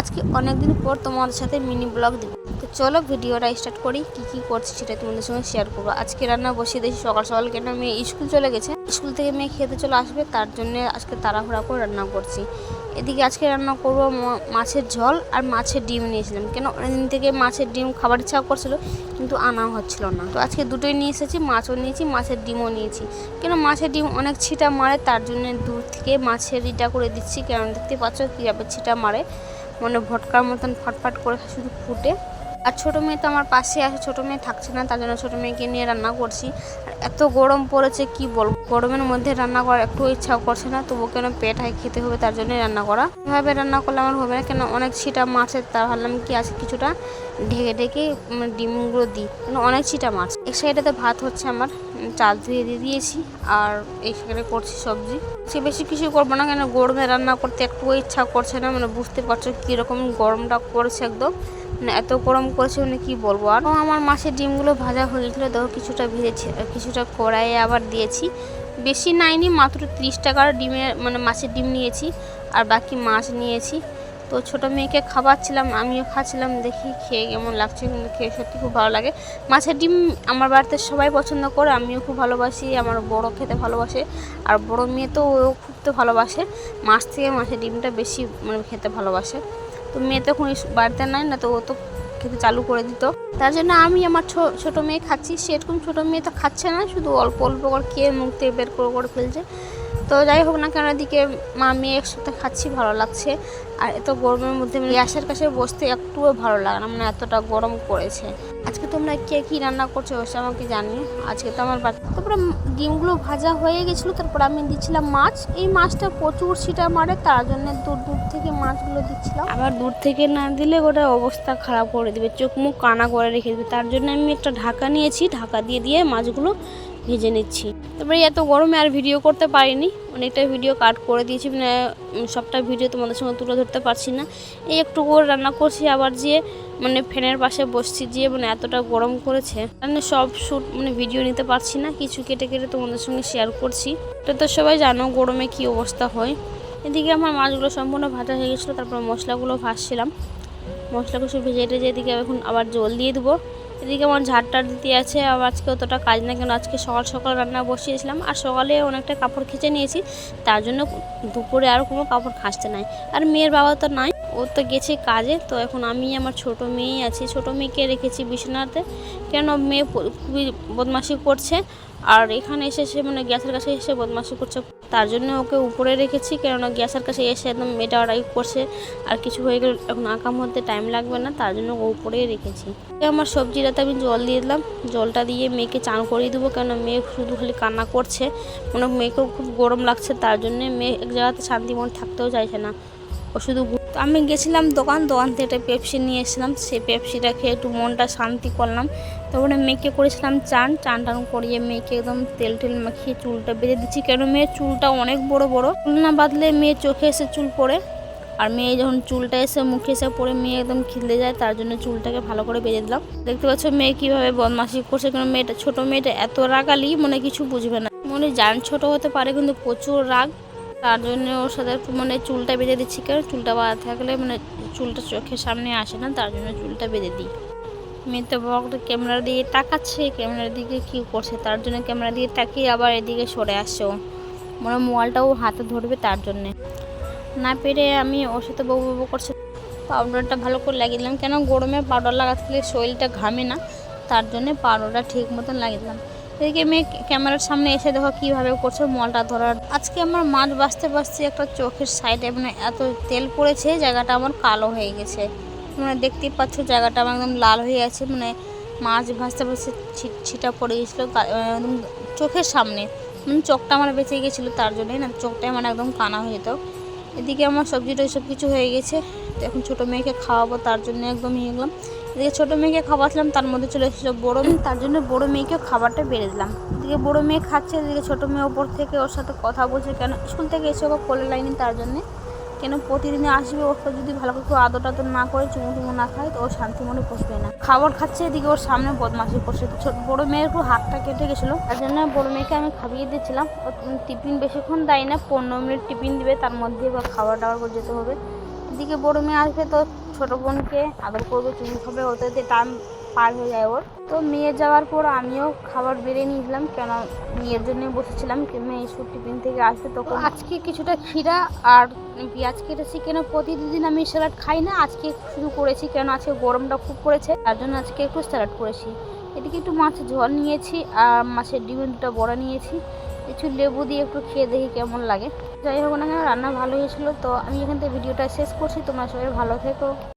আজকে অনেক দিন পর তোমাদের সাথে মিনি ব্লগ দিব। তো চলো ভিডিওটা স্টার্ট করি, কি কি করছি সেটা তোমাদের সঙ্গে শেয়ার করব। আজকে রান্না বসিয়ে দিয়েছি, সকাল সকাল কেন মেয়ে স্কুল চলে গেছে। স্কুল থেকে মেয়ে খেতে চলে আসবে, তার জন্য আজকে তাড়াহুড়া করে রান্না করছি। এদিকে আজকে রান্না করব মাছের ঝোল আর মাছের ডিম নিয়েছিলাম। কেন অনেকদিন থেকে মাছের ডিম খাবার ইচ্ছা করছিল, কিন্তু আনা হচ্ছিল না। তো আজকে দুটোই নিয়ে এসেছি, মাছও নিয়েছি, মাছের ডিমও নিয়েছি। কেন মাছের ডিম অনেক ছিটা মারে, তার জন্য দূর থেকে মাছের ইটা করে দিচ্ছি। কেন দেখতে পাচ্ছ কীভাবে ছিটা মারে? মানে ভটকার মতন ফটফট করে শুধু ফুটে। আর ছোটো মেয়ে তো আমার পাশে আছে, ছোটো মেয়ে থাকছে না, তার জন্য ছোটো মেয়েকে নিয়ে রান্না করছি। আর এত গরম পড়েছে, কি বলব? গরমের মধ্যে রান্না করার একটু ইচ্ছা করছে না তবু কেন পেট হাই খেতে হবে তার জন্যই রান্না করা। এভাবে রান্না করলে আমার হবে না, কেন অনেক ছিটা মাছের তা ভাবলাম কি আছে কিছুটা, ঢেকে ঢেকে মানে ডিমগুলো দিই। কেন অনেক ছিটা মাছ। এক সাইডেতে ভাত হচ্ছে আমার চাল ধুয়ে দিয়ে দিয়েছি, আর এই সাইডে করছি সবজি। সে বেশি কিছু করব না, কেন গরমে রান্না করতে একটু ইচ্ছা করছে না মানে বুঝতে পারছ কীরকম গরমটা করছে একদম। মানে এত গরম করেছে মানে কি বলব? আর আমার মাছের ডিমগুলো ভাজা হয়ে গেছিল, দেখো কিছুটা ভেজেছি, কিছুটা কড়াইয়ে আবার দিয়েছি। বেশি নাইনি, মাত্র ত্রিশ টাকার ডিমের মানে মাছের ডিম নিয়েছি, আর বাকি মাছ নিয়েছি। তো ছোটো মেয়েকে খাওয়াচ্ছিলাম, আমিও খাচ্ছিলাম, দেখি খেয়ে কেমন লাগছে, কিন্তু খেয়ে সত্যি খুব ভালো লাগে। মাছের ডিম আমার বাড়িতে সবাই পছন্দ করে, আমিও খুব ভালোবাসি, আমার বড় খেতে ভালোবাসে, আর বড় মেয়ে তো ও খুব তো ভালোবাসে। মাছ থেকে মাছের ডিমটা বেশি মানে খেতে ভালোবাসে। তো মেয়ে তো এখন বাড়িতে নাই, না তো ও তো খেতে চালু করে দিত। তার জন্য আমি আমার ছোট মেয়ে খাচ্ছি সেরকম ছোটো মেয়ে তো খাচ্ছে না, শুধু অল্প অল্প করে খেয়ে মুখ থেকে বের করে করে ফেলছে। তো যাই হোক না কেন, এদিকে মা মেয়ে একসাথে খাচ্ছি, ভালো লাগছে। আর এত গরমের মধ্যে গ্যাসের কাছে বসতে একটুও ভালো লাগে না মানে এতটা গরম করেছে আজকে তোমরা কে কী রান্না করছ ওসব আমাকে জানি আজকে তো আমার বাচ্চা তারপরে ডিমগুলো ভাজা হয়ে গেছিল, তারপর আমি দিচ্ছিলাম মাছ। এই মাছটা প্রচুর ছিটা মারে, তার জন্য দূর দূর থেকে মাছগুলো দিচ্ছিলাম। আবার দূর থেকে না দিলে ওটা অবস্থা খারাপ করে দেবে, চোখ মুখ কানা করে রেখে দেবে। তার জন্য আমি একটা ঢাকা নিয়েছি, ঢাকা দিয়ে দিয়ে মাছগুলো ভেজে নিচ্ছি। তারপরে এত গরমে আর ভিডিও করতে পারিনি। অনেকটা ভিডিও কাট করে দিয়েছি। মানে সবটা ভিডিও তোমাদের সঙ্গে তুলে ধরতে পারছি না। এই একটু করে রান্না করছি, আবার যে মানে ফ্যানের পাশে বসছি যে মানে এতটা গরম করেছে। মানে সব শ্যুট মানে ভিডিও নিতে পারছি না। কিছু কেটে কেটে তোমাদের সঙ্গে শেয়ার করছি। এটা তো সবাই জানো গরমে কি অবস্থা হয়। এদিকে আমার মাছগুলো সম্পূর্ণ ভাজা হয়ে গেছিল। তারপর মশলাগুলো ভাজছিলাম। মশলা কষে ভেজে টেজে এদিকে এখন আবার জল দিয়ে দেবো। এদিকে আমার ঝাড়টার দিতে আছে আবার আজকে অতটা কাজ না কেন আজকে সকাল সকাল রান্না বসিয়েছিলাম, আর সকালে অনেকটা কাপড় খেঁচে নিয়েছি, তার জন্য দুপুরে আর কোনো কাপড় খাঁচতে নাই। আর মেয়ের বাবা তো নাই, ও তো গেছে কাজে, তো এখন আমি আমার ছোট মেয়েই আছি। ছোট মেয়েকে রেখেছি বিছানাতে, কেন মেয়ে খুবই বদমাশি করছে, আর এখানে এসে সে মানে গ্যাসের কাছে এসে বদমাশি করছে। তার জন্য ওকে উপরে রেখেছি, কেননা গ্যাসের কাছে এসে একদম মেয়েটা ওরাই করছে, আর কিছু হয়ে গেলে এখন আঁকা মধ্যে টাইম লাগবে না, তার জন্য ও উপরেই রেখেছি। আমার সবজিটাতে আমি জল দিয়ে দিলাম, জলটা দিয়ে মেয়েকে চান করিয়ে দেবো, কেননা মেয়ে শুধু খালি কান্না করছে মানে মেয়েকেও খুব গরম লাগছে, তার জন্য মেয়ে এক জায়গাতে শান্তি মন থাকতেও চাইছে না। ও শুধু তো আমি গেছিলাম দোকান দোকান থেকে একটা পেপসি নিয়ে এসেছিলাম। সেই পেপসিটা খেয়ে একটু মনটা শান্তি করলাম। তারপরে মেয়েকে করেছিলাম চান চান টান করিয়ে মেয়েকে একদম তেল টেল মাখিয়ে চুলটা বেঁধে দিচ্ছি। কেন মেয়ের চুলটা অনেক বড় বড়। চুল না বাঁধলে মেয়ের চোখে এসে চুল পড়ে। আর মেয়ে যখন চুলটা এসে মুখে এসে পড়ে, মেয়ে একদম খিলতে যায়, তার জন্য চুলটাকে ভালো করে বেঁধে দিলাম। দেখতে পাচ্ছ মেয়ে কীভাবে বদমাশি করছে, কেন মেয়েটা, ছোট মেয়েটা এত রাগালি, মনে কিছু বুঝবে না। মনে জান ছোট হতে পারে, কিন্তু প্রচুর রাগ। তার জন্য ওর সাথে একটু মানে চুলটা বেঁধে দিচ্ছি কেন চুলটা বাঁধা থাকলে মানে চুলটা চোখের সামনে আসে না, তার জন্য চুলটা বেঁধে দিই। মেয়ে তো বড় ক্যামেরা দিয়ে তাকাচ্ছে ক্যামেরার দিকে কি করছে, তার জন্য ক্যামেরা দিয়ে তাকিয়ে আবার এদিকে সরে আসছে ও। মনে মোবাইলটাও হাতে ধরবে তার জন্যে। না পেরে আমি ওর সাথে বউ বউ করছে। পাউডারটা ভালো করে লাগিয়ে দিলাম, কেন গরমে পাউডার লাগাতে শরীরটা ঘামে না, তার জন্যে পাউডারটা ঠিক মতন লাগিয়ে দিলাম। এদিকে মেয়ে ক্যামেরার সামনে এসে দেখো কীভাবে করছে মলটা ধরার। আজকে আমার মাছ বাঁচতে বাঁচতে একটা চোখের সাইডে মানে এত তেল পড়েছে, জায়গাটা আমার কালো হয়ে গেছে। মানে দেখতেই পাচ্ছ জায়গাটা আমার একদম লাল হয়ে আছে মানে মাছ ভাজতে ছি- ছিটা পড়ে গেছিল চোখের সামনে। মানে চোখটা আমার বেঁচে গেছিল তার জন্যই না, চোখটাই আমার একদম কানা হয়ে যেত। এদিকে আমার সবজি সবজিটা সব কিছু হয়ে গেছে। তো এখন ছোটো মেয়েকে খাওয়াবো, তার জন্য একদম ইয়ে গেলাম। এদিকে ছোটো মেয়েকে খাওয়াছিলাম, তার মধ্যে চলে এসেছিল বড়ো মেয়ে, তার জন্য বড়ো মেয়েকেও খাবারটা বেড়ে দিলাম। এদিকে বড়ো মেয়ে খাচ্ছে, এদিকে ছোটো মেয়ে ওপর থেকে ওর সাথে কথা বলছে, কেন? স্কুল থেকে এসে ওকে কোলে লাইনি তার জন্যে। কেন প্রতিদিনে আসবে? ওকে যদি ভালো করে কেউ আদর টাদর না করে, চুমু টুমু না খায়, তো ওর শান্তি মনে বসবে না। খাবার খাচ্ছে এদিকে ওর সামনে বদমাশি করছে। ছোট বড়ো মেয়ের একটু হাতটা কেটে গেছিল। তার জন্য বড়ো মেয়েকে আমি খাইয়ে দিয়েছিলাম ও টিফিন বেশিক্ষণ দেয় না, পনেরো মিনিট টিফিন দিবে, তার মধ্যে এবার খাবার দাবার করে যেতে হবে। এদিকে বড় মেয়ে আসবে, তো ছোটো বোনকে আদর করবে, চুমু খাবে ওতে টাইম পার হয়ে যায় ওর। তো মেয়ে যাওয়ার পর আমিও খাবার বেড়ে নিয়েছিলাম কেন মেয়ের জন্য বসেছিলাম মেয়ে স্কুল টিফিন থেকে আসবে তখন। আজকে কিছুটা ক্ষীরা আর পেঁয়াজ কেটেছি কেন? প্রতিদিন আমি স্যালাড খাই না আজকে শুরু করেছি কেন? আজকে গরমটা খুব পড়েছে তার জন্য আজকে একটু স্যালাড করেছি। এদিকে একটু মাছের ঝোল নিয়েছি আর মাছের ডিমের দুটো বড়া নিয়েছি। কিছু লেবু দিয়ে একটু খেয়ে দেখি কেমন লাগে। যাই হোক না কেন রান্না ভালো হয়েছিল তো আমি এখান থেকে ভিডিওটা শেষ করছি তোমরা সবাই ভালো থেকো।